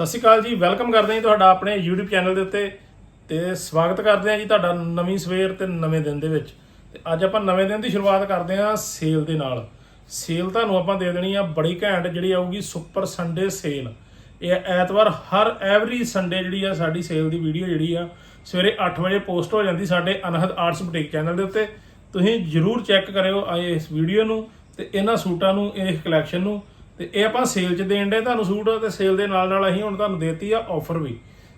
ਸਤਿ ਸ਼੍ਰੀ ਅਕਾਲ ਜੀ, ਵੈਲਕਮ ਕਰਦੇ ਹਾਂ ਜੀ ਤੁਹਾਡਾ ਆਪਣੇ YouTube ਚੈਨਲ ਦੇ ਉੱਤੇ ਤੇ ਸਵਾਗਤ ਕਰਦੇ ਹਾਂ ਜੀ ਤੁਹਾਡਾ ਨਵੀਂ ਸਵੇਰ ਤੇ ਨਵੇਂ ਦਿਨ ਦੇ ਵਿੱਚ। ਤੇ ਅੱਜ ਆਪਾਂ ਨਵੇਂ ਦਿਨ ਦੀ ਸ਼ੁਰੂਆਤ ਕਰਦੇ ਹਾਂ ਸੇਲ ਦੇ ਨਾਲ। ਸੇਲ ਤੁਹਾਨੂੰ ਆਪਾਂ ਦੇ ਦੇਣੀ ਆ ਬੜੀ ਘੈਂਟ ਜਿਹੜੀ ਆਊਗੀ ਸੁਪਰ ਸੰਡੇ ਸੇਲ। ਇਹ ਐਤਵਾਰ ਹਰ ਐਵਰੀ ਸੰਡੇ ਜਿਹੜੀ ਆ ਸਾਡੀ ਸੇਲ ਦੀ ਵੀਡੀਓ ਜਿਹੜੀ ਆ ਸਵੇਰੇ 8 ਵਜੇ ਪੋਸਟ ਹੋ ਜਾਂਦੀ ਸਾਡੇ ਅਨਹਦ ਆਰਟਸ ਬੁਟੀਕ ਚੈਨਲ ਦੇ ਉੱਤੇ। ਤੁਸੀਂ ਜਰੂਰ ਚੈੱਕ ਕਰਿਓ ਆ ਇਸ ਵੀਡੀਓ ਨੂੰ ਤੇ ਇਹਨਾਂ ਸੂਟਾਂ ਨੂੰ ਇਸ ਕਲੈਕਸ਼ਨ ਨੂੰ ਤੇ ਇਹ ਆਪਾਂ ਸੇਲ 'ਚ ਦੇਣ ਦੇ ਤੁਹਾਨੂੰ ਸੂਟ ਤੇ ਸੇਲ ਦੇ ਨਾਲ ਨਾਲ ਅਸੀਂ ਹੁਣ ਤੁਹਾਨੂੰ ਦੇਤੀ ਆ ਆਫਰ ਵੀ।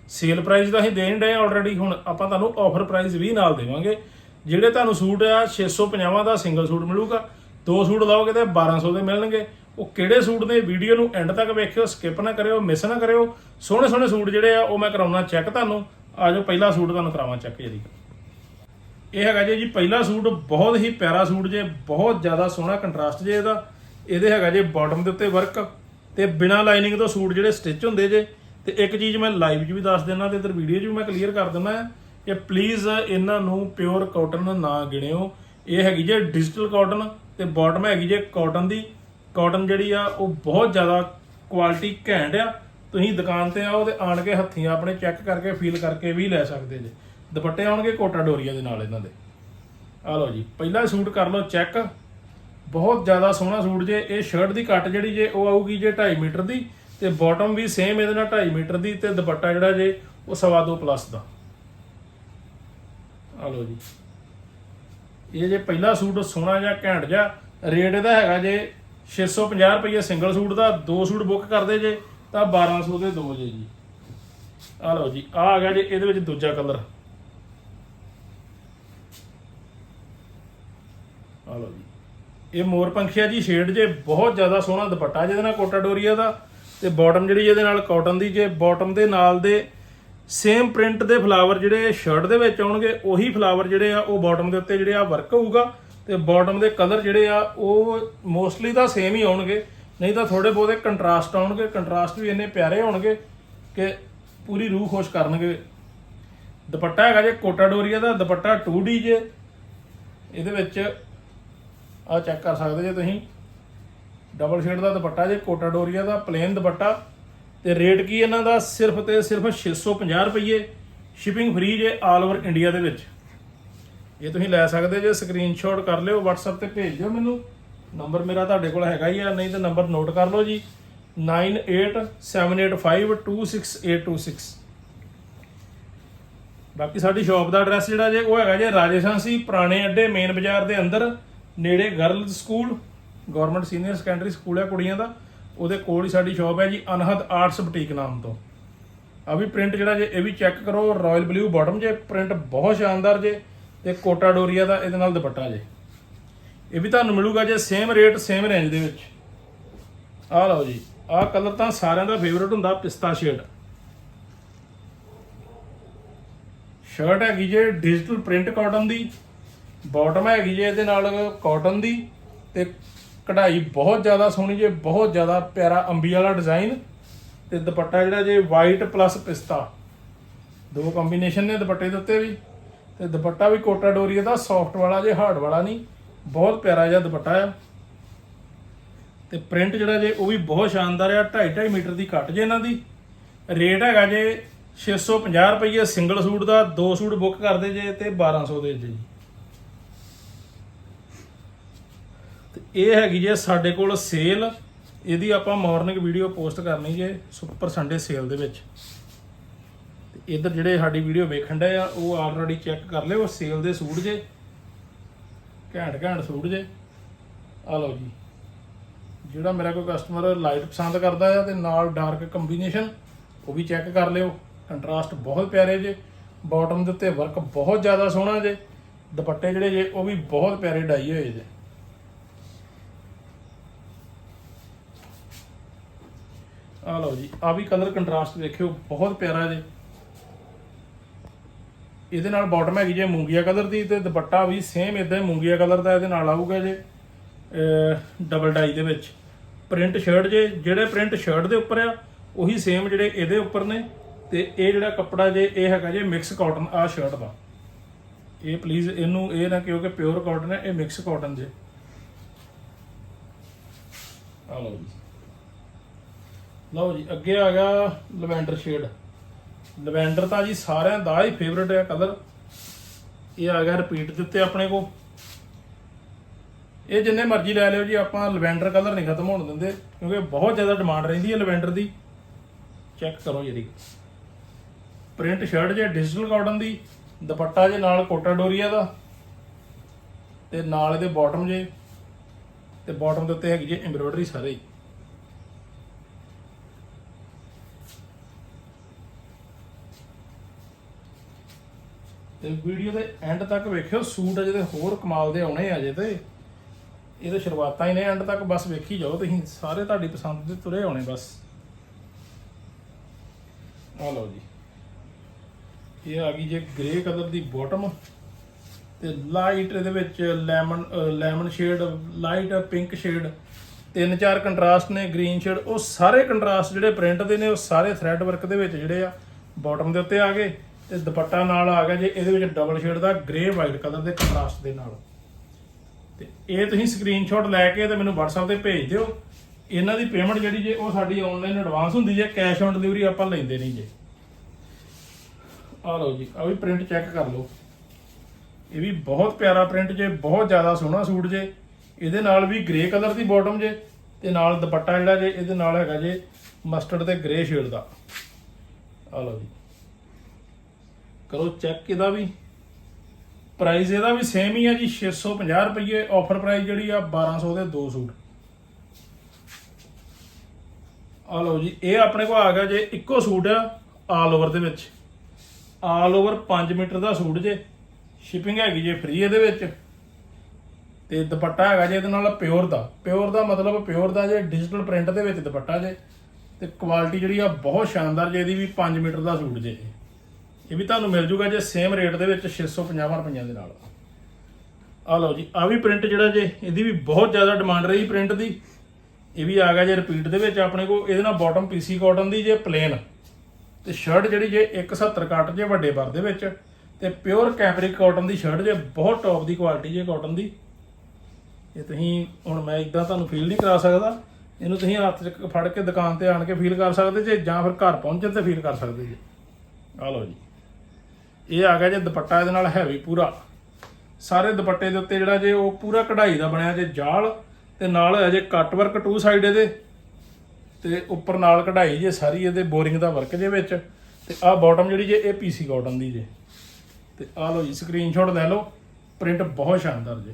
ਸੇਲ ਪ੍ਰਾਈਸ ਤਾਂ ਅਸੀਂ ਦੇਣ ਦੇ ਆਲਰੇਡੀ ਹੁਣ ਆਪਾਂ ਤੁਹਾਨੂੰ ਆਫਰ ਪ੍ਰਾਈਸ ਵੀ ਨਾਲ ਦੇਵਾਂਗੇ। ਜਿਹੜੇ ਤੁਹਾਨੂੰ ਸੂਟ ਆ 650 ਦਾ ਸਿੰਗਲ ਸੂਟ ਮਿਲੂਗਾ, ਦੋ ਸੂਟ ਲਓਗੇ ਤੇ 1200 ਦੇ ਮਿਲਣਗੇ। ਉਹ ਕਿਹੜੇ ਸੂਟ ਨੇ ਵੀਡੀਓ ਨੂੰ ਐਂਡ ਤੱਕ ਵੇਖਿਓ ਸਕਿਪ ਨਾ ਕਰਿਓ ਮਿਸ ਨਾ ਕਰਿਓ। ਸੋਹਣੇ ਸੋਹਣੇ ਸੂਟ ਜਿਹੜੇ ਆ, ਉਹ ਮੈਂ ਕਰਾਉਣਾ ਚੈੱਕ ਤੁਹਾਨੂੰ। ਆਜੋ ਪਹਿਲਾ ਸੂਟ ਤੁਹਾਨੂੰ ਕਰਾਵਾਂ ਚੈੱਕ ਜੀ। ਇਹ ਹੈਗਾ ਜੀ ਜੀ ਪਹਿਲਾ ਸੂਟ ਬਹੁਤ ਹੀ ਪਿਆਰਾ ਸੂਟ ਜੇ, ਬਹੁਤ ਜ਼ਿਆਦਾ ਸੋਹਣਾ ਕੰਟਰਾਸਟ ਜੇ ਇਹਦਾ। ਇਹਦੇ ਹੈਗਾ ਜੇ ਬਾਟਮ ਦੇ ਉੱਤੇ ਵਰਕ ਤੇ ਬਿਨਾ ਲਾਈਨਿੰਗ ਤੋਂ ਸੂਟ ਜਿਹੜੇ ਸਟਿਚ ਹੁੰਦੇ ਜੇ, ਤੇ ਇੱਕ ਚੀਜ਼ ਮੈਂ ਲਾਈਵ 'ਚ ਵੀ ਦੱਸ ਦਿੰਦਾ ਤੇ ਇਧਰ ਵੀਡੀਓ 'ਚ ਵੀ ਮੈਂ ਕਲੀਅਰ ਕਰ ਦਿੰਦਾ ਕਿ ਪਲੀਜ਼ ਇਹਨਾਂ ਨੂੰ ਪਿਓਰ ਕਾਟਨ ਨਾ ਗਿਣਿਓ। ਇਹ ਹੈਗੀ ਜੇ ਡਿਜੀਟਲ ਕਾਟਨ ਤੇ ਬਾਟਮ ਹੈਗੀ ਜੇ ਕਾਟਨ ਦੀ। ਕਾਟਨ ਜਿਹੜੀ ਆ, ਉਹ ਬਹੁਤ ਜ਼ਿਆਦਾ ਕੁਆਲਿਟੀ ਘੈਂਟ ਆ। ਤੁਸੀਂ ਦੁਕਾਨ ਤੇ ਆਓ ਤੇ ਆਣ ਕੇ ਹੱਥੀਂ ਆਪਣੇ ਚੈੱਕ ਕਰਕੇ ਫੀਲ ਕਰਕੇ ਵੀ ਲੈ ਸਕਦੇ ਜੇ। ਦੁਪੱਟੇ ਆਉਣਗੇ ਕੋਟਾ ਡੋਰੀਆ ਦੇ ਨਾਲ ਇਹਨਾਂ ਦੇ। ਆ ਲਓ ਜੀ, ਪਹਿਲਾ ਸੂਟ ਕਰ ਲਓ ਚੈੱਕ ਬਹੁਤ ਜ਼ਿਆਦਾ ਸੋਹਣਾ ਸੂਟ ਜੇ, ਇਹ ਸ਼ਰਟ ਦੀ ਕੱਟ ਜਿਹੜੀ ਜੇ, ਉਹ ਆਊਗੀ ਜੇ 2.5 ਮੀਟਰ ਦੀ ਤੇ ਬਾਟਮ ਵੀ ਸੇਮ ਇਹਦੇ ਨਾਲ 2.5 ਮੀਟਰ ਦੀ ਤੇ ਦੁਪੱਟਾ ਜਿਹੜਾ ਜੇ, ਉਹ ਸਵਾ ਦੋ ਪਲੱਸ ਦਾ। ਆ ਲਓ ਜੀ। ਇਹ ਜੇ ਪਹਿਲਾ ਸੂਟ ਸੋਹਣਾ ਜਾਂ ਘੈਂਟ ਜਿਹਾ ਰੇਟ ਇਹਦਾ ਹੈਗਾ ਜੇ 650 ਰੁਪਏ ਸਿੰਗਲ ਸੂਟ ਦਾ, ਦੋ ਸੂਟ ਬੁੱਕ ਕਰਦੇ ਜੇ, ਤਾਂ 1200 ਦੇ ਦੋ ਜੇ ਜੀ। ਆ ਲਓ ਜੀ ਆ ਆ ਗਿਆ ਜੇ ਇਹਦੇ ਵਿੱਚ ਦੂਜਾ ਕਲਰ ਆ ਲਓ ਜੀ। ਇਹ ਮੋਰ ਪੰਖੀਆ ਜੀ ਸ਼ੇਡ ਜੇ ਬਹੁਤ ਜ਼ਿਆਦਾ ਸੋਹਣਾ ਦੁਪੱਟਾ ਜਿਹਦੇ ਨਾਲ ਕੋਟਾ ਡੋਰੀਆ ਦਾ ਤੇ ਬਾਟਮ ਜਿਹੜੀ ਇਹਦੇ ਨਾਲ ਕਾਟਨ ਦੀ, ਜੇ ਬਾਟਮ ਦੇ ਨਾਲ ਦੇ ਸੇਮ ਪ੍ਰਿੰਟ ਦੇ ਫਲਾਵਰ ਜਿਹੜੇ ਸ਼ਰਟ ਦੇ ਵਿੱਚ ਆਉਣਗੇ, ਉਹੀ ਫਲਾਵਰ ਜਿਹੜੇ ਆ, ਉਹ ਬਾਟਮ ਦੇ ਉੱਤੇ ਜਿਹੜੇ ਆ ਵਰਕ ਹੋਊਗਾ ਤੇ ਬਾਟਮ ਦੇ ਕਲਰ ਜਿਹੜੇ ਆ, ਉਹ ਮੋਸਟਲੀ ਤਾਂ ਸੇਮ ਹੀ ਆਉਣਗੇ, ਨਹੀਂ ਤਾਂ ਥੋੜੇ ਬਹੁਤੇ ਕੰਟਰਾਸਟ ਆਉਣਗੇ ਕੰਟਰਾਸਟ ਵੀ ਇੰਨੇ ਪਿਆਰੇ ਹੋਣਗੇ ਕਿ ਪੂਰੀ ਰੂਹ ਖੁਸ਼ ਕਰਨਗੇ। ਦੁਪੱਟਾ ਹੈਗਾ ਜੇ ਕੋਟਾ ਡੋਰੀਆ ਦਾ, ਦੁਪੱਟਾ 2D ਜੇ, ਇਹਦੇ ਵਿੱਚ ਆ ਚੈੱਕ ਕਰ ਸਕਦੇ ਜੇ ਤੁਸੀਂ। ਡਬਲ ਸ਼ੇਡ ਦਾ ਦੁਪੱਟਾ ਜੇ, ਕੋਟਾ ਡੋਰੀਆ ਦਾ ਪਲੇਨ ਦੁਪੱਟਾ। ਤੇ ਰੇਟ ਕੀ ਇਹਨਾਂ ਦਾ? ਸਿਰਫ ਤੇ ਸਿਰਫ 650 ਰੁਪਏ ਸ਼ਿਪਿੰਗ ਫ੍ਰੀ ਜੇ ਆਲ ਓਵਰ ਇੰਡੀਆ ਦੇ ਵਿੱਚ। ਇਹ ਤੁਸੀਂ ਲੈ ਸਕਦੇ ਜੇ ਸਕਰੀਨਸ਼ਾਟ ਕਰ ਲਿਓ, WhatsApp ਤੇ ਭੇਜ ਦਿਓ ਮੈਨੂੰ। ਨੰਬਰ ਮੇਰਾ ਤੁਹਾਡੇ ਕੋਲ ਹੈਗਾ ਹੀ ਆ, ਨਹੀਂ ਤਾਂ ਨੰਬਰ ਨੋਟ ਕਰ ਲਓ ਜੀ। 9878526826 ਬਾਕੀ ਸਾਡੀ ਸ਼ਾਪ ਦਾ ਐਡਰੈਸ ਜਿਹੜਾ ਜੇ, ਉਹ ਹੈਗਾ ਜੇ ਰਾਜੇਸ਼ਾਂਸੀ ਪੁਰਾਣੇ ਅੱਡੇ ਮੇਨ ਬਾਜ਼ਾਰ ਦੇ ਅੰਦਰ। ਨੇੜੇ girls school government senior secondary school ਹੈ ਕੁੜੀਆਂ ਦਾ, ਉਹਦੇ ਕੋਲ ਹੀ ਸਾਡੀ ਸ਼ਾਪ ਹੈ ਜੀ, ਅਨਹਦ ਆਰਟਸ ਬੁਟੀਕ ਨਾਮ ਤੋਂ। ਆ ਵੀ ਪ੍ਰਿੰਟ ਜਿਹੜਾ ਜੇ, ਇਹ ਵੀ ਚੈੱਕ ਕਰੋ ਰਾਇਲ ਬਲੂ ਬਾਟਮ ਜੇ ਪ੍ਰਿੰਟ ਬਹੁਤ ਸ਼ਾਨਦਾਰ ਜੇ, ਤੇ ਕੋਟਾ ਡੋਰੀਆ ਦਾ ਇਹਦੇ ਨਾਲ ਦੁਪੱਟਾ ਜੇ। ਇਹ ਵੀ ਤੁਹਾਨੂੰ ਮਿਲੂਗਾ ਜੇ ਸੇਮ ਰੇਟ ਸੇਮ ਰੇਂਜ ਦੇ ਵਿੱਚ। ਆ ਲਓ ਜੀ, ਆਹ ਕਲਰ ਤਾਂ ਸਾਰਿਆਂ ਦਾ ਫੇਵਰਟ ਹੁੰਦਾ, ਪਿਸਤਾ ਸ਼ੇਡ ਸ਼ਰਟ ਹੈਗੀ ਜੇ ਡਿਜੀਟਲ ਪ੍ਰਿੰਟ ਕਾਟਨ ਦੀ। ਬਾਟਮ ਹੈਗੀ ਜੇ ਇਹਦੇ ਨਾਲ ਕਾਟਨ ਦੀ ਤੇ ਕਢਾਈ ਬਹੁਤ ਜ਼ਿਆਦਾ ਸੋਹਣੀ ਜੇ, ਬਹੁਤ ਜ਼ਿਆਦਾ ਪਿਆਰਾ ਅੰਬੀ ਵਾਲਾ ਡਿਜ਼ਾਈਨ ਤੇ ਦੁਪੱਟਾ ਜਿਹੜਾ ਜੇ ਵਾਈਟ ਪਲੱਸ ਪਿਸਤਾ। ਦੋ ਕੰਬੀਨੇਸ਼ਨ ਨੇ ਦੁਪੱਟੇ ਦੇ ਉੱਤੇ ਵੀ। ਤੇ ਦੁਪੱਟਾ ਵੀ ਕੋਟਾ ਡੋਰੀਆ ਦਾ ਸੌਫਟ ਵਾਲਾ ਜੇ ਹਾਰਡ ਵਾਲਾ ਨਹੀਂ, ਬਹੁਤ ਪਿਆਰਾ ਜਿਹਾ ਦੁਪੱਟਾ ਆ। ਤੇ ਪ੍ਰਿੰਟ ਜਿਹੜਾ ਜੇ, ਉਹ ਵੀ ਬਹੁਤ ਸ਼ਾਨਦਾਰ ਆ 2.5 2.5 ਮੀਟਰ ਦੀ ਕੱਟ ਜੇ ਇਹਨਾਂ ਦੀ। ਰੇਟ ਹੈਗਾ ਜੇ 650 ਰੁਪਏ ਸਿੰਗਲ ਸੂਟ ਦਾ, ਦੋ ਸੂਟ ਬੁੱਕ ਕਰਦੇ ਜੇ ਤੇ 1200 ਦੇ ਜੇ ਜੀ ਤੇ ਇਹ ਹੈਗੀ ਜੇ ਸਾਡੇ ਕੋਲ ਸੇਲ ਇਹਦੀ ਆਪਾਂ ਮਾਰਨਿੰਗ ਵੀਡੀਓ ਪੋਸਟ ਕਰਨੀ ਜੇ ਸੁਪਰ ਸੰਡੇ ਸੇਲ ਦੇ ਵਿੱਚ। ਤੇ ਇਧਰ ਜਿਹੜੇ ਸਾਡੀ ਵੀਡੀਓ ਵੇਖਣ ਦੇ ਆ, ਉਹ ਆਲਰੇਡੀ ਚੈੱਕ ਕਰ ਲਿਓ ਸੇਲ ਦੇ ਸੂਟ ਜੇ। ਘੈਂਟ ਘੈਂਟ ਸੂਟ ਜੇ। ਆ ਲਓ ਜੀ। ਜਿਹੜਾ ਮੇਰਾ ਕੋਈ ਕਸਟਮਰ ਲਾਈਟ ਪਸੰਦ ਕਰਦਾ ਆ ਤੇ ਨਾਲ ਡਾਰਕ ਕੰਬੀਨੇਸ਼ਨ ਉਹ ਵੀ ਚੈੱਕ ਕਰ ਲਿਓ। ਕੰਟਰਾਸਟ ਬਹੁਤ ਪਿਆਰੇ ਜੇ। ਬਾਟਮ ਦੇ ਉੱਤੇ ਵਰਕ ਬਹੁਤ ਜ਼ਿਆਦਾ ਸੋਹਣਾ ਜੇ। ਦੁਪੱਟੇ ਜਿਹੜੇ ਜੇ, ਉਹ ਵੀ ਬਹੁਤ ਪਿਆਰੇ ਡਾਈ ਹੋਏ ਜੇ। ਆ ਲਓ ਜੀ ਆ ਵੀ ਕਲਰ ਕੰਟਰਾਸਟ ਦੇਖਿਓ ਬਹੁਤ ਪਿਆਰਾ ਜੇ ਇਹਦੇ ਨਾਲ ਬਾਟਮ ਹੈਗੀ ਜੇ ਮੂੰਗੀਆ ਕਲਰ ਦੀ ਤੇ ਦੁਪੱਟਾ ਵੀ ਸੇਮ ਇਦਾਂ ਹੀ ਮੂੰਗੀਆ ਕਲਰ ਦਾ ਇਹਦੇ ਨਾਲ ਆਊਗਾ ਜੇ ਡਬਲ ਡਾਈ ਦੇ ਵਿੱਚ। ਪ੍ਰਿੰਟ ਸ਼ਰਟ ਜੇ, ਜਿਹੜੇ ਪ੍ਰਿੰਟ ਸ਼ਰਟ ਦੇ ਉੱਪਰ ਆ, ਉਹੀ ਸੇਮ ਜਿਹੜੇ ਇਹਦੇ ਉੱਪਰ ਨੇ, ਤੇ ਇਹ ਜਿਹੜਾ ਕੱਪੜਾ ਜੇ, ਇਹ ਹੈਗਾ ਜੇ ਮਿਕਸ ਕਾਟਨ ਆ ਸ਼ਰਟ ਦਾ। ਇਹ ਪਲੀਜ਼ ਇਹਨੂੰ ਇਹ ਨਾ ਕਿਉਂਕਿ ਪਿਓਰ ਕਾਟਨ ਹੈ, ਇਹ ਮਿਕਸ ਕਾਟਨ ਜੇ। ਆ ਲਓ ਜੀ। ਲਓ ਜੀ, ਅੱਗੇ ਆ ਗਿਆ ਲਵੈਂਡਰ ਸ਼ੇਡ ਲਵੈਂਡਰ ਤਾਂ ਜੀ ਸਾਰਿਆਂ ਦਾ ਹੀ ਫੇਵਰਟ ਹੈ ਕਲਰ ਇਹ ਆ ਗਿਆ ਰਿਪੀਟ ਦੇ ਉੱਤੇ ਆਪਣੇ ਕੋ ਇਹ ਜਿੰਨੇ ਮਰਜ਼ੀ ਲੈ ਲਿਓ ਜੀ, ਆਪਾਂ ਲਵੈਂਡਰ ਕਲਰ ਨਹੀਂ ਖਤਮ ਹੋਣ ਦਿੰਦੇ, ਕਿਉਂਕਿ ਬਹੁਤ ਜ਼ਿਆਦਾ ਡਿਮਾਂਡ ਰਹਿੰਦੀ ਹੈ ਲਵੈਂਡਰ ਦੀ। ਚੈੱਕ ਕਰੋ ਜਿਹੜੀ ਪ੍ਰਿੰਟ ਸ਼ਰਟ ਜੇ ਡਿਜੀਟਲ ਕਾਟਨ ਦੀ, ਦੁਪੱਟਾ ਜੇ ਨਾਲ ਕੋਟਾ ਡੋਰੀਆ ਦਾ, ਤੇ ਨਾਲ ਇਹਦੇ ਬਾਟਮ ਜੇ, ਤੇ ਬਾਟਮ ਦੇ ਉੱਤੇ ਹੈਗੀ ਜੇ ਐਮਬ੍ਰੋਇਡਰੀ ਸਾਰੇ ਤੇ ਵੀਡੀਓ ਦੇ ਐਂਡ ਤੱਕ ਵੇਖਿਓ, ਸੂਟ ਅਜੇ ਤੇ ਹੋਰ ਕਮਾਲ ਦੇ ਆਉਣੇ ਆ ਅਜੇ ਤੇ। ਇਹ ਤਾਂ ਸ਼ੁਰੂਆਤਾਂ ਹੀ ਨੇ ਐਂਡ ਤੱਕ ਬਸ ਵੇਖੀ ਜਾਓ, ਤੁਸੀਂ ਸਾਰੇ ਤੁਹਾਡੀ ਪਸੰਦ ਦੇ ਤੁਰੇ ਆਉਣੇ ਬਸ। ਆ ਲਓ ਜੀ। ਇਹ ਆ ਗਈ ਜੇ ਗ੍ਰੇ ਕਲਰ ਦੀ ਬਾਟਮ ਤੇ ਲਾਈਟ ਇਹਦੇ ਵਿੱਚ lemon lemon shade light pink shade ਤਿੰਨ ਚਾਰ ਕੰਟਰਾਸਟ ਨੇ ਗ੍ਰੀਨ ਸ਼ੇਡ ਉਹ ਸਾਰੇ ਕੰਟਰਾਸਟ ਜਿਹੜੇ ਪ੍ਰਿੰਟ ਦੇ ਨੇ, ਉਹ ਸਾਰੇ ਥ੍ਰੈਡ ਵਰਕ ਦੇ ਵਿੱਚ ਜਿਹੜੇ ਆ ਬਾਟਮ ਦੇ ਉੱਤੇ ਆ ਗਏ। ਤੇ ਦੁਪੱਟਾ ਨਾਲ ਆ ਗਿਆ ਜੇ, ਇਹਦੇ ਵਿੱਚ ਡਬਲ ਸ਼ੇਡ ਦਾ ਗ੍ਰੇ ਵਾਈਟ ਕਲਰ ਦੇ ਕੰਟਰਾਸਟ ਦੇ ਨਾਲ। ਤੇ ਇਹ ਤੁਸੀਂ ਸਕਰੀਨਸ਼ਾਟ ਲੈ ਕੇ ਤੇ ਮੈਨੂੰ WhatsApp ਤੇ ਭੇਜ ਦਿਓ। ਇਹਨਾਂ ਦੀ ਪੇਮੈਂਟ ਜਿਹੜੀ ਜੇ, ਉਹ ਸਾਡੀ ਆਨਲਾਈਨ ਐਡਵਾਂਸ ਹੁੰਦੀ ਜੇ ਕੈਸ਼ ਔਨ ਡਿਲੀਵਰੀ ਆਪਾਂ ਲੈਂਦੇ ਨਹੀਂ ਜੇ। ਆ ਲਓ ਜੀ ਆ ਵੀ ਪ੍ਰਿੰਟ ਚੈੱਕ ਕਰ ਲਓ। ਇਹ ਵੀ ਬਹੁਤ ਪਿਆਰਾ ਪ੍ਰਿੰਟ ਜੇ, ਬਹੁਤ ਜ਼ਿਆਦਾ ਸੋਹਣਾ ਸੂਟ ਜੇ। ਇਹਦੇ ਨਾਲ ਵੀ ਗ੍ਰੇ ਕਲਰ ਦੀ ਬਾਟਮ ਜੇ, ਤੇ ਨਾਲ ਦੁਪੱਟਾ ਜਿਹੜਾ ਜੇ, ਇਹਦੇ ਨਾਲ ਹੈਗਾ ਜੇ ਮਸਟਰਡ ਤੇ ਗ੍ਰੇ ਸ਼ੇਡ ਦਾ। ਆ ਲਓ ਜੀ। ਕਰੋ ਚੈੱਕ ਇਹਦਾ ਵੀ। ਪ੍ਰਾਈਸ ਇਹਦਾ ਵੀ ਸੇਮ ਹੀ ਆ ਜੀ 650 ਰੁਪਏ ਆਫਰ ਪ੍ਰਾਈਸ ਜਿਹੜੀ ਆ 1200 ਦੇ ਦੋ ਸੂਟ। ਆ ਲਓ ਜੀ, ਇਹ ਆਪਣੇ ਕੋਲ ਆ ਗਿਆ ਜੇ ਇੱਕੋ ਸੂਟ ਆ ਆਲ ਓਵਰ ਦੇ ਵਿੱਚ। ਆਲ ਓਵਰ 5 ਮੀਟਰ ਦਾ ਸੂਟ ਜੇ। ਸ਼ਿਪਿੰਗ ਹੈਗੀ ਜੇ ਫ੍ਰੀ ਇਹਦੇ ਵਿੱਚ। ਤੇ ਦੁਪੱਟਾ ਹੈਗਾ ਜੇ ਇਹਦੇ ਨਾਲ ਪਿਓਰ ਦਾ। ਪਿਓਰ ਦਾ ਮਤਲਬ ਪਿਓਰ ਦਾ ਜੇ ਡਿਜੀਟਲ ਪ੍ਰਿੰਟ ਦੇ ਵਿੱਚ ਦੁਪੱਟਾ ਜੇ। ਤੇ ਕੁਆਲਿਟੀ ਜਿਹੜੀ ਆ, ਬਹੁਤ ਸ਼ਾਨਦਾਰ ਜੇ ਇਹਦੀ ਵੀ 5 ਮੀਟਰ ਦਾ ਸੂਟ ਜੇ। ਇਹ। ਵੀ ਤੁਹਾਨੂੰ ਮਿਲ ਜੂਗਾ ਜੇ ਸੇਮ ਰੇਟ ਦੇ ਵਿੱਚ 650 ਰੁਪਈਆਂ ਦੇ ਨਾਲ। ਆ ਲਓ ਜੀ ਆ ਵੀ ਪ੍ਰਿੰਟ ਜਿਹੜਾ ਜੇ, ਇਹਦੀ ਵੀ ਬਹੁਤ ਜ਼ਿਆਦਾ ਡਿਮਾਂਡ ਰਹੀ ਪ੍ਰਿੰਟ ਦੀ। ਇਹ ਵੀ ਆ ਗਿਆ ਜੇ ਰਿਪੀਟ ਦੇ ਵਿੱਚ ਆਪਣੇ ਕੋਲ। ਇਹਦੇ ਨਾਲ ਬਾਟਮ ਪੀਸੀ ਕਾਟਨ ਦੀ ਜੇ ਪਲੇਨ ਤੇ ਸ਼ਰਟ ਜਿਹੜੀ ਜੇ 170 ਕੱਟ ਜੇ ਵੱਡੇ ਬਰ ਦੇ ਵਿੱਚ, ਤੇ ਪਿਓਰ ਕੈਪਰਿਕ ਕਾਟਨ ਦੀ ਸ਼ਰਟ ਜੇ ਬਹੁਤ ਟੌਪ ਦੀ ਕੁਆਲਿਟੀ ਜੇ ਕਾਟਨ ਦੀ। ਇਹ ਤੁਸੀਂ ਹੁਣ ਮੈਂ ਇਦਾਂ ਤੁਹਾਨੂੰ ਫੀਲ ਨਹੀਂ ਕਰਾ ਸਕਦਾ। ਇਹਨੂੰ ਤੁਸੀਂ ਹੱਥ 'ਚ ਫੜ ਕੇ ਦੁਕਾਨ ਤੇ ਆਣ ਕੇ ਫੀਲ ਕਰ ਸਕਦੇ ਜੇ, ਜਾਂ ਫਿਰ ਘਰ ਪਹੁੰਚਣ ਤੇ ਫੀਲ ਕਰ ਸਕਦੇ ਜੀ। ਆ ਲਓ ਜੀ। ਇਹ ਆ ਗਿਆ ਜੇ ਦੁਪੱਟਾ ਇਹਦੇ ਨਾਲ ਹੈਵੀ ਪੂਰਾ। ਸਾਰੇ ਦੁਪੱਟੇ ਦੇ ਉੱਤੇ ਜਿਹੜਾ ਜੇ ਉਹ ਪੂਰਾ ਕਢਾਈ ਦਾ ਬਣਿਆ ਜੇ ਜਾਲ ਤੇ ਨਾਲ ਹੋਇਆ ਜੇ ਕੱਟ ਵਰਕ ਟੂ ਸਾਈਡ ਇਹਦੇ। ਤੇ ਉੱਪਰ ਨਾਲ ਕਢਾਈ ਜੇ ਸਾਰੀ ਇਹਦੇ ਬੋਰਿੰਗ ਦਾ ਵਰਕ ਜੇ ਵਿੱਚ। ਤੇ ਆਹ ਬਾਟਮ ਜਿਹੜੀ ਜੇ ਇਹ ਪੀਸੀ ਕਾਟਨ ਦੀ ਜੇ। ਤੇ ਆਹ ਲਓ ਜੀ ਸਕਰੀਨਸ਼ਾਟ ਲੈ ਲਓ ਪ੍ਰਿੰਟ ਬਹੁਤ ਸ਼ਾਨਦਾਰ ਜੇ।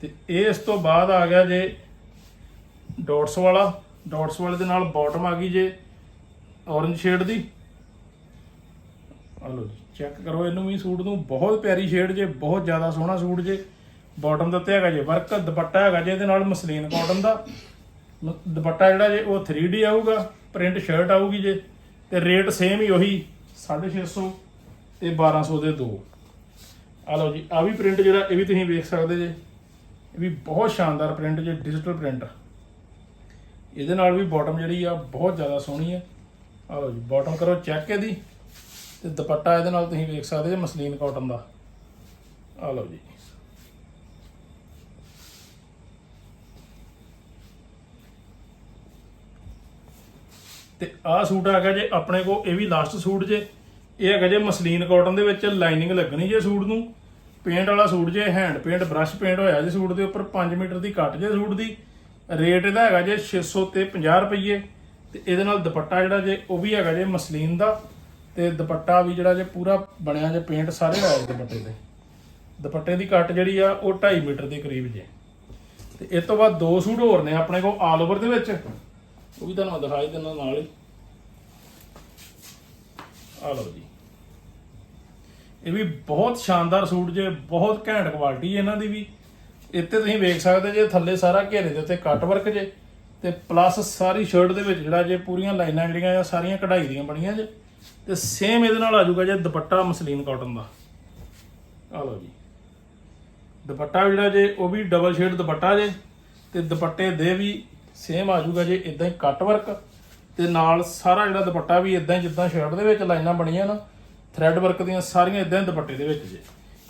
ਤੇ ਇਹ ਇਸ ਤੋਂ ਬਾਅਦ ਆ ਗਿਆ ਜੇ ਡਾਟਸ ਵਾਲਾ। ਡਾਟਸ ਵਾਲੇ ਦੇ ਨਾਲ ਬਾਟਮ ਆ ਗਈ ਜੇ। ਔਰੰਜ ਸ਼ੇਡ ਦੀ। ਆ ਲਓ ਜੀ ਚੈੱਕ ਕਰੋ ਇਹਨੂੰ ਵੀ, ਸੂਟ ਨੂੰ। ਬਹੁਤ ਪਿਆਰੀ ਸ਼ੇਡ ਜੇ, ਬਹੁਤ ਜ਼ਿਆਦਾ ਸੋਹਣਾ ਸੂਟ ਜੇ। ਬਾਟਮ ਦੇ ਉੱਤੇ ਹੈਗਾ ਜੇ ਵਰਕ ਦੁਪੱਟਾ ਹੈਗਾ ਜੇ, ਇਹਦੇ ਨਾਲ ਮਸਲੀਨ ਕਾਟਨ ਦਾ। ਮ- ਦੁਪੱਟਾ ਜਿਹੜਾ ਜੇ, ਉਹ 3D ਆਊਗਾ ਪ੍ਰਿੰਟ ਸ਼ਰਟ ਆਊਗੀ ਜੇ। ਤੇ ਰੇਟ ਸੇਮ ਹੀ ਉਹੀ 650 ਤੇ 1200 ਦੇ ਦੋ। ਆ ਲਓ ਜੀ ਆ ਵੀ ਪ੍ਰਿੰਟ ਜਿਹੜਾ, ਇਹ ਵੀ ਤੁਸੀਂ ਵੇਖ ਸਕਦੇ ਜੇ। ਇਹ ਵੀ ਬਹੁਤ ਸ਼ਾਨਦਾਰ ਪ੍ਰਿੰਟ ਜੇ ਡਿਜੀਟਲ ਪ੍ਰਿੰਟ ਇਹਦੇ ਨਾਲ ਵੀ ਬਾਟਮ ਜਿਹੜੀ ਆ, ਬਹੁਤ ਜ਼ਿਆਦਾ ਸੋਹਣੀ ਹੈ ਆ ਲਓ ਜੀ ਬਾਟਮ ਕਰੋ ਚੈੱਕ ਇਹਦੀ ਤੇ ਦੁਪੱਟਾ ਇਹਦੇ ਨਾਲ ਤੁਸੀਂ ਵੇਖ ਸਕਦੇ ਜੇ ਮਸਲੀਨ ਕਾਟਨ ਦਾ। ਆ ਲਓ ਜੀ। ਤੇ ਆਹ ਸੂਟ ਆ ਗਿਆ ਜੇ ਆਪਣੇ ਕੋ ਇਹ ਵੀ ਲਾਸਟ ਸੂਟ ਜੇ। ਇਹ ਹੈਗਾ ਜੇ ਮਸਲੀਨ ਕਾਟਨ ਦੇ ਵਿੱਚ ਲਾਈਨਿੰਗ ਲੱਗਣੀ ਜੇ ਸੂਟ ਨੂੰ। ਪੇਂਟ ਵਾਲਾ ਸੂਟ ਜੇ ਹੈਂਡ ਪੇਂਟ ਬ੍ਰਸ਼ ਪੇਂਟ ਹੋਇਆ ਜੇ ਸੂਟ ਦੇ ਉੱਪਰ 5 ਮੀਟਰ ਦੀ ਕੱਟ ਜੇ ਸੂਟ ਦੀ। ਰੇਟ ਇਹਦਾ ਹੈਗਾ ਜੇ 600 ਤੇ 50 ਰੁਪਏ ਤੇ ਇਹਦੇ ਨਾਲ ਦੁਪੱਟਾ ਜਿਹੜਾ ਜੇ ਉਹ ਵੀ ਹੈਗਾ ਜੇ ਮਸਲੀਨ ਦਾ, ਤੇ ਦੁਪੱਟਾ ਵੀ ਜਿਹੜਾ ਜੇ ਪੂਰਾ ਬਣਿਆ ਜੇ ਪੇਂਟ ਸਾਰੇ ਹੋਇਆ ਦੁਪੱਟੇ ਤੇ। ਦੁਪੱਟੇ ਦੀ ਕੱਟ ਜਿਹੜੀ ਆ ਉਹ 2.5 ਮੀਟਰ ਦੇ ਕਰੀਬ ਜੇ। ਤੇ ਇਸ ਤੋਂ ਬਾਅਦ ਦੋ ਸੂਟ ਹੋਰ ਨੇ ਆਪਣੇ ਕੋਲ ਆਲ ਓਵਰ ਦੇ ਵਿੱਚ। ਉਹ ਵੀ ਤੁਹਾਨੂੰ ਦਿਖਾਈ ਦਿੰਦਾ ਨਾਲ ਹੀ। ਆ ਲਓ ਜੀ। ਇਹ ਵੀ ਬਹੁਤ ਸ਼ਾਨਦਾਰ ਸੂਟ ਜੇ, ਬਹੁਤ ਘੈਂਟ ਕੁਆਲਿਟੀ ਹੈ ਇਹਨਾਂ ਦੀ ਵੀ। ਇੱਥੇ ਤੁਸੀਂ ਵੇਖ ਸਕਦੇ ਜੇ ਥੱਲੇ ਸਾਰਾ ਘੇਰੇ ਦੇ ਉੱਤੇ ਕੱਟ ਵਰਕ ਜੇ। ਤੇ ਪਲੱਸ ਸਾਰੀ ਸ਼ਰਟ ਦੇ ਵਿੱਚ ਜਿਹੜਾ ਜੇ ਪੂਰੀਆਂ ਲਾਈਨਾਂ ਜਿਹੜੀਆਂ ਆ, ਸਾਰੀਆਂ ਕਢਾਈ ਦੀਆਂ ਬਣੀਆਂ ਜੇ। ਤੇ ਸੇਮ ਇਹਦੇ ਨਾਲ ਆ ਜਾਊਗਾ ਜੇ ਦੁਪੱਟਾ ਮਸਲੀਨ ਕਾਟਨ ਦਾ। ਆ ਲਓ ਜੀ। ਦੁਪੱਟਾ ਜਿਹੜਾ ਜੇ, ਉਹ ਵੀ ਡਬਲ ਸ਼ੇਡ ਦੁਪੱਟਾ ਜੇ, ਤੇ ਦੁਪੱਟੇ ਦੇ ਵੀ ਸੇਮ ਆ ਜਾਊਗਾ ਜੇ ਇਦਾਂ ਹੀ ਕੱਟ ਵਰਕ ਤੇ ਨਾਲ ਸਾਰਾ ਜਿਹੜਾ ਦੁਪੱਟਾ ਵੀ ਇਦਾਂ ਹੀ ਜਿੱਦਾਂ ਸ਼ਰਟ ਦੇ ਵਿੱਚ ਲਾਈਨਾਂ ਬਣੀਆਂ ਨਾ ਥ੍ਰੈਡ ਵਰਕ ਦੀਆਂ ਸਾਰੀਆਂ ਇਦਾਂ ਹੀ ਦੁਪੱਟੇ ਦੇ ਵਿੱਚ ਜੇ।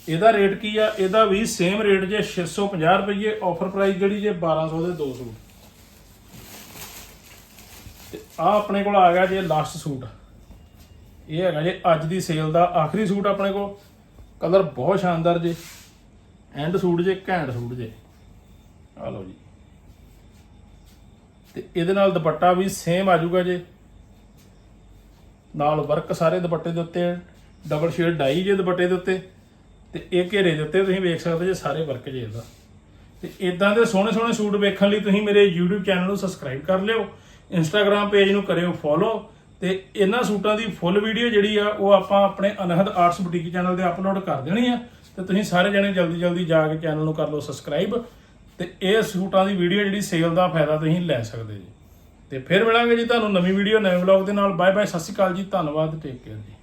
ਇਹਦਾ ਰੇਟ ਕੀ ਆ? ਇਹਦਾ ਵੀ ਸੇਮ ਰੇਟ ਜੇ 650 ਰੁਪਏ ਆਫਰ ਪ੍ਰਾਈਸ ਜਿਹੜੀ ਜੇ 1200 ਦੇ ਦੋ ਸੂਟ ਆ ਆਪਣੇ ਕੋਲ ਆ ਗਿਆ ਜੇ ਲਾਸਟ ਸੂਟ। ਇਹ ਹੈਗਾ ਜੇ ਅੱਜ ਦੀ ਸੇਲ ਦਾ ਆਖਰੀ ਸੂਟ ਆਪਣੇ ਕੋਲ। ਕਲਰ ਬਹੁਤ ਸ਼ਾਨਦਾਰ ਜੇ। ਐਂਡ ਸੂਟ ਜੇ, ਘੈਂਟ ਸੂਟ ਜੇ। ਆ ਲਓ ਜੀ। ਤੇ ਇਹਦੇ ਨਾਲ ਦੁਪੱਟਾ ਵੀ ਸੇਮ ਆ ਜਾਊਗਾ ਜੇ। ਨਾਲ ਵਰਕ ਸਾਰੇ ਦੁਪੱਟੇ ਦੇ ਉੱਤੇ ਡਬਲ ਸ਼ੇਡ ਡਾਈ ਜੇ ਦੁਪੱਟੇ ਦੇ ਉੱਤੇ। ਤੇ ਇਹ ਘੇਰੇ ਦੇ ਉੱਤੇ ਤੁਸੀਂ ਵੇਖ ਸਕਦੇ ਜੇ ਸਾਰੇ ਵਰਕ ਜੇ ਇਹਦਾ। ਤੇ ਇਦਾਂ ਦੇ ਸੋਹਣੇ ਸੋਹਣੇ ਸੂਟ ਵੇਖਣ ਲਈ ਤੁਸੀਂ ਮੇਰੇ YouTube ਚੈਨਲ ਨੂੰ ਸਬਸਕ੍ਰਾਈਬ ਕਰ ਲਿਓ। Instagram ਪੇਜ ਨੂੰ ਕਰਿਓ ਫੋਲੋ ਤੇ ਇਹਨਾਂ ਸੂਟਾਂ ਦੀ ਫੁੱਲ ਵੀਡੀਓ ਜਿਹੜੀ ਆ, ਉਹ ਆਪਾਂ ਆਪਣੇ ਅਨਹਦ ਆਰਟਸ ਬੁਟੀਕ ਚੈਨਲ ਤੇ ਅਪਲੋਡ ਕਰ ਦੇਣੀ ਆ ਤੇ ਤੁਸੀਂ ਸਾਰੇ ਜਣੇ ਜਲਦੀ ਜਲਦੀ ਜਾ ਕੇ ਚੈਨਲ ਨੂੰ ਕਰ ਲਓ ਸਬਸਕ੍ਰਾਈਬ ਤੇ ਇਹ ਸੂਟਾਂ ਦੀ ਵੀਡੀਓ ਜਿਹੜੀ ਸੇਲ ਦਾ ਫਾਇਦਾ ਤੁਸੀਂ ਲੈ ਸਕਦੇ ਜੀ। ਤੇ ਫਿਰ ਮਿਲਾਂਗੇ ਜੀ ਤੁਹਾਨੂੰ ਨਵੀਂ ਵੀਡੀਓ ਨਵੇਂ ਵਲੌਗ ਦੇ ਨਾਲ। ਬਾਏ ਬਾਏ ਸਤਿ ਸ਼੍ਰੀ ਅਕਾਲ ਜੀ, ਧੰਨਵਾਦ ਟੇਕ ਕੇਅਰ ਜੀ।